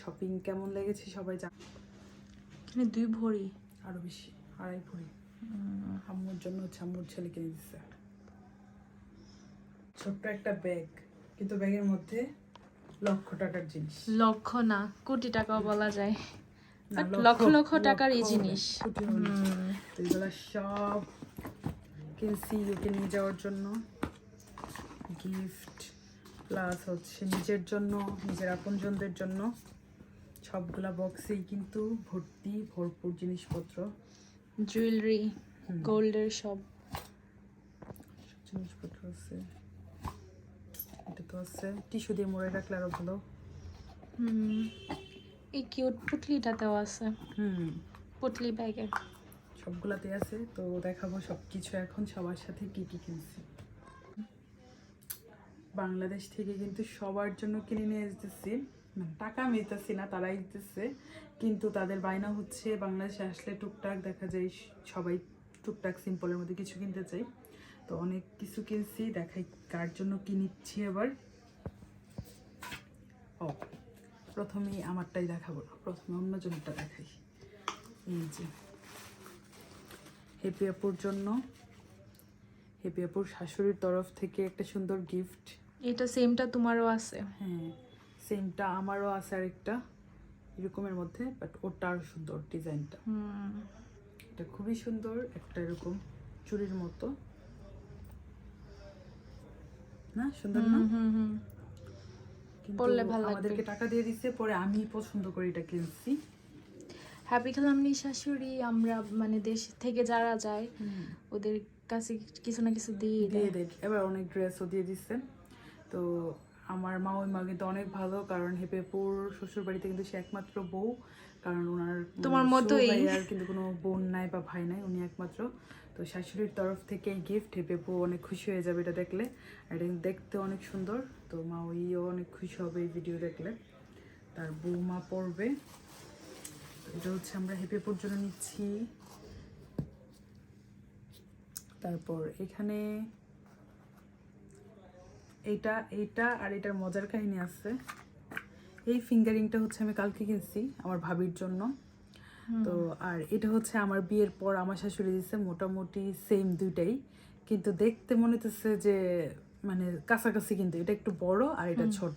Shopping কেমন লেগেছে সবাই জান এখানে দুই ভরি। আরও বেশি আড়াই ভরি। আম্মুর জন্য হচ্ছে আম্মুর ছেলে কিনে দিচ্ছে ছোট্ট একটা ব্যাগ কিন্তু ব্যাগের মধ্যে লক্ষ টাকার জিনিস। লক্ষ না কোটি টাকাও বলা যায়। লক্ষ লক্ষ টাকার এই জিনিস। এগুলো সব কিনছি ইউকে নিয়ে যাওয়ার জন্য। গিফট প্লাস হচ্ছে নিজের জন্য নিজের আপনজনদের জন্য। সবগুলা বক্সেই কিন্তু ভর্তি ভরপুর জিনিসপত্র। জুয়েলারি গোল্ডের সব। জিনিসপত্র আছে। এটা তো আছে। টিস্যু দিয়ে মোড়ে রাখলে আরও ভালো। হুম। এই কিউট পুটলিটাতেও আছে। হুম। পুটলি ব্যাগের সবগুলাতে আছে। তো দেখাবো সব কিছু এখন সবার সাথে কি কি কিনছি। বাংলাদেশ থেকে কিন্তু সবার জন্য কিনে নিয়ে মানে টাকা আমি দিতেছি না তারাই দিতেছে কিন্তু তাদের বায়না হচ্ছে বাংলাদেশে আসলে টুকটাক দেখা যায় সবাই টুকটাক সিম্পলের মধ্যে কিছু কিনতে চাই তো অনেক কিছু কিনছি দেখাই কার জন্য কি নিচ্ছি এবার ও প্রথমেই আমারটাই দেখাবো না প্রথমে অন্যজনটা দেখাই। এই যে হেপি আপুর জন্য হেপি আপুর শাশুড়ির তরফ থেকে একটা সুন্দর গিফট এটা সেমটা তোমারও আছে। হ্যাঁ সেমটা আমারও আছে আরেকটা এরকমের মধ্যে বাট ওটা আরও সুন্দর ডিজাইনটা। এটা খুবই সুন্দর একটা এরকম চুড়ির মতো। না সুন্দর না? পরলে ভালো লাগবে। আমাদেরকে টাকা দিয়ে দিছে পরে আমি পছন্দ করে এটা কিনছি। হ্যাপি খালামনি শাশুড়ি আমরা মানে দেশ থেকে যারা যায় ওদের কাছে কিছু না কিছু দিয়ে দিয়ে দেয়। এবার অনেক ড্রেসও দিয়ে দিচ্ছে তো আমার মা ওই মা কিন্তু অনেক ভালো কারণ হেপেপুর শ্বশুর বাড়িতে কিন্তু সে একমাত্র বউ কারণ ওনার তোমার মতোই। ভাইয়ার কিন্তু কোনো বোন নাই বা ভাই নাই উনি একমাত্র। তো শাশুড়ির তরফ থেকে এই গিফট হেপেপু অনেক খুশি হয়ে যাবে এটা দেখলে। আর এটা দেখতে অনেক সুন্দর তো মা ওইও অনেক খুশি হবে এই ভিডিও দেখলে। তার বৌমা পড়বে। এটা হচ্ছে আমরা হেপেপুর জন্য নিচ্ছি। তারপর এখানে এইটা এটা আর এটার মজার কাহিনী আছে। এই ফিঙ্গারিংটা হচ্ছে আমি কালকে কিনছি আমার ভাবির জন্য। তো আর এটা হচ্ছে আমার বিয়ের পর আমার শাশুড়ি দিচ্ছে মোটামুটি সেম দুইটাই। কিন্তু দেখতে মনে হচ্ছে যে মানে কাছাকাছি কিন্তু এটা একটু বড় আর এটা ছোট।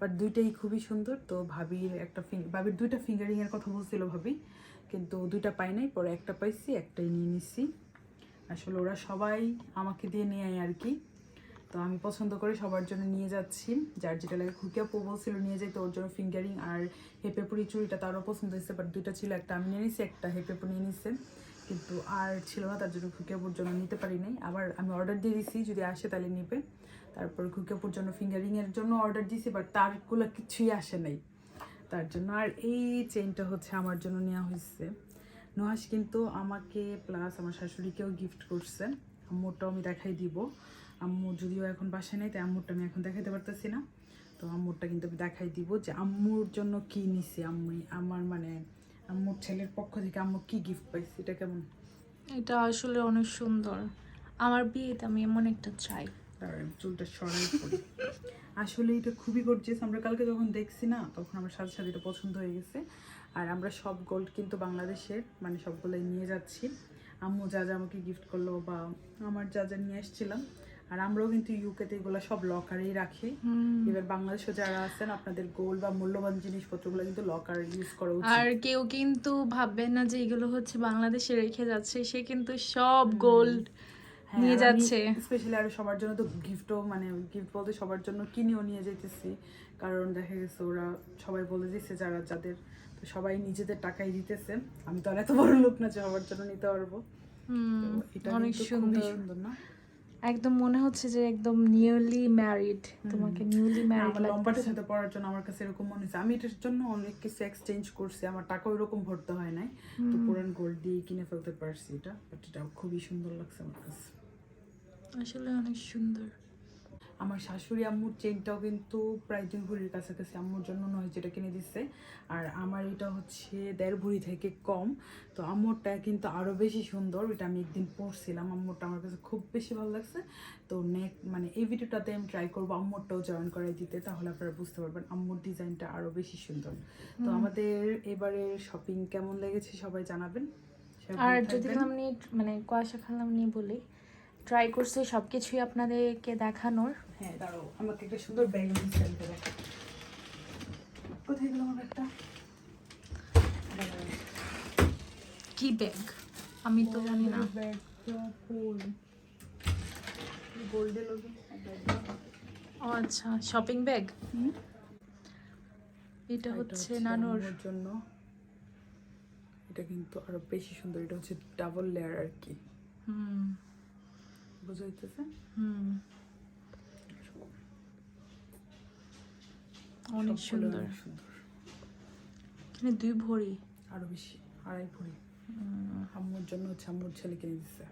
বাট দুইটাই খুবই সুন্দর। তো ভাবির একটা ভাবির দুইটা ফিঙ্গারিং এর কথা বলছিল ভাবি। কিন্তু দুইটা পাই নাই পরে একটা পাইছি একটাই নিয়ে নিছি। আসলে ওরা সবাই আমাকে দিয়ে নিয়ে আর কি। তো আমি পছন্দ করে সবার জন্য নিয়ে যাচ্ছি। যার যেটা লাগে খুকিয়াপু বলছিল নিয়ে যেতে ওর জন্য ফিঙ্গারিং আর হেপেপুরি চুড়িটা তারও পছন্দ হয়েছে বাট দুইটা ছিল, একটা আমি নিয়ে নিছি, একটা হেপেপু নিয়ে নিছে। কিন্তু আর ছিল না, তার জন্য খুকিয়াপুর জন্য নিতে পারি নাই। আবার আমি অর্ডার দিয়ে দিছি, যদি আসে তাহলে নিবে। তারপর খুকিয়াপুর জন্য ফিঙ্গারিংয়ের জন্য অর্ডার দিছি বাট তারগুলো কিছুই আসে নাই। তার জন্য আর এই চেইনটা হচ্ছে আমার জন্য নেওয়া হয়েছে নুহাস কিন্তু আমাকে প্লাস আমার শাশুড়িকেও গিফট করছে। আম্মুরটাও আমি দেখাই দিব। আম্মু যদিও এখন বাসায় নেই তাই আম্মুরটা আমি এখন দেখাইতে পারতেছি না। তো আম্মুরটা কিন্তু আমি দেখাই দিব যে আম্মুর জন্য কি নিছি আম্মু আমার মানে আম্মুর ছেলের পক্ষ থেকে আম্মু কি গিফট পাইছি এটা কেমন? এটা আসলে অনেক সুন্দর। আমার বিয়েতে আমি এমন একটা চাই। চুলটা সরাই পড়ি। আসলে এটা খুবই গর্জিয়াস আমরা কালকে যখন দেখছি না তখন আমার সাথে সাথে এটা পছন্দ হয়ে গেছে। আর আমরা সব গোল্ড কিন্তু বাংলাদেশের মানে সবগুলোই নিয়ে যাচ্ছি। আম্মু যা যা আমাকে গিফট করল বা আমার যা যা নিয়ে এসেছিলাম আর আমরাও কিন্তু ইউকেতে এগুলো সব লকারেই রাখি। এবার বাংলাদেশে যারা আছেন আপনাদের গোল্ড বা মূল্যবান জিনিসপত্রগুলো কিন্তু লকার ইউজ করা উচিত। আর কেউ কিন্তু ভাববে না যে এগুলো হচ্ছে বাংলাদেশে রেখে যাচ্ছে সে কিন্তু সব গোল্ড নিয়ে যাচ্ছে। স্পেশালি আর সবার জন্য তো গিফটও মানে গিফট বলতে সবার জন্য কিনেও নিয়ে যেতেছি কারণ দেখা গেছে ওরা সবাই বলে দিচ্ছে যারা যাদের তো সবাই নিজেদের টাকাই দিতেছে। আমি তো আর এত বড় লোক না যে সবার জন্য নিতে পারব। হুম, এটা অনেক সুন্দর। সুন্দর না? একদম মনে হচ্ছে যে একদম নিউলি ম্যারিড তোমাকে নিউলি ম্যারিড আমার লম্বাটের সাথে পড়ার জন্য আমার কাছে এরকম মনে হচ্ছে। আমি এটার জন্য অনেক কিছু এক্সচেঞ্জ করছি আমার টাকা ওইরকম ভরতে হয় নাই। তো পুরান গোল্ড দিয়ে কিনে ফেলতে পারছি এটা বাট এটা খুবই সুন্দর লাগছে আমার কাছে। আসলে অনেক সুন্দর। আমার শাশুড়ি আম্মুর চেনটাও কিন্তু প্রায় দুই ভরির কাছাকাছি আম্মুর জন্য নয় যেটা কিনে দিচ্ছে আর আমার এটা হচ্ছে দেড় ভরি থেকে কম। তো আম্মুরটা কিন্তু আরও বেশি সুন্দর এটা আমি একদিন পরছিলাম। আম্মুরটা আমার কাছে খুব বেশি ভালো লাগছে। তো নেক মানে এই ভিডিওটাতে আমি ট্রাই করব আম্মুরটাও জয়েন করাই দিতে তাহলে আপনারা বুঝতে পারবেন আম্মুর ডিজাইনটা আরও বেশি সুন্দর। তো আমাদের এবারে শপিং কেমন লেগেছে সবাই জানাবেন। আর যদি। খালামনি মানে কুয়াশা খালামনি বলি ট্রাই করছে সব কিছুই আপনাদেরকে দেখানোর। হ্যাঁ দাঁড়াও আমাকে একটা সুন্দর ব্যাগ দিচ্ছে দেখো কোথায় গেল আমার ব্যাগটা কি ব্যাগ আমি তো জানি না। ও আচ্ছা শপিং ব্যাগ এটা হচ্ছে নানুর। জন্য। এটা কিন্তু আরও বেশি সুন্দর এটা হচ্ছে ডাবল লেয়ার আর কি। হুম। বুঝা যাইতেছে হুম। অনেক সুন্দর। সুন্দর এখানে দুই ভরি। আরও বেশি আড়াই ভরি। আম্মুর জন্য হচ্ছে আম্মুর ছেলে কিনে দিচ্ছে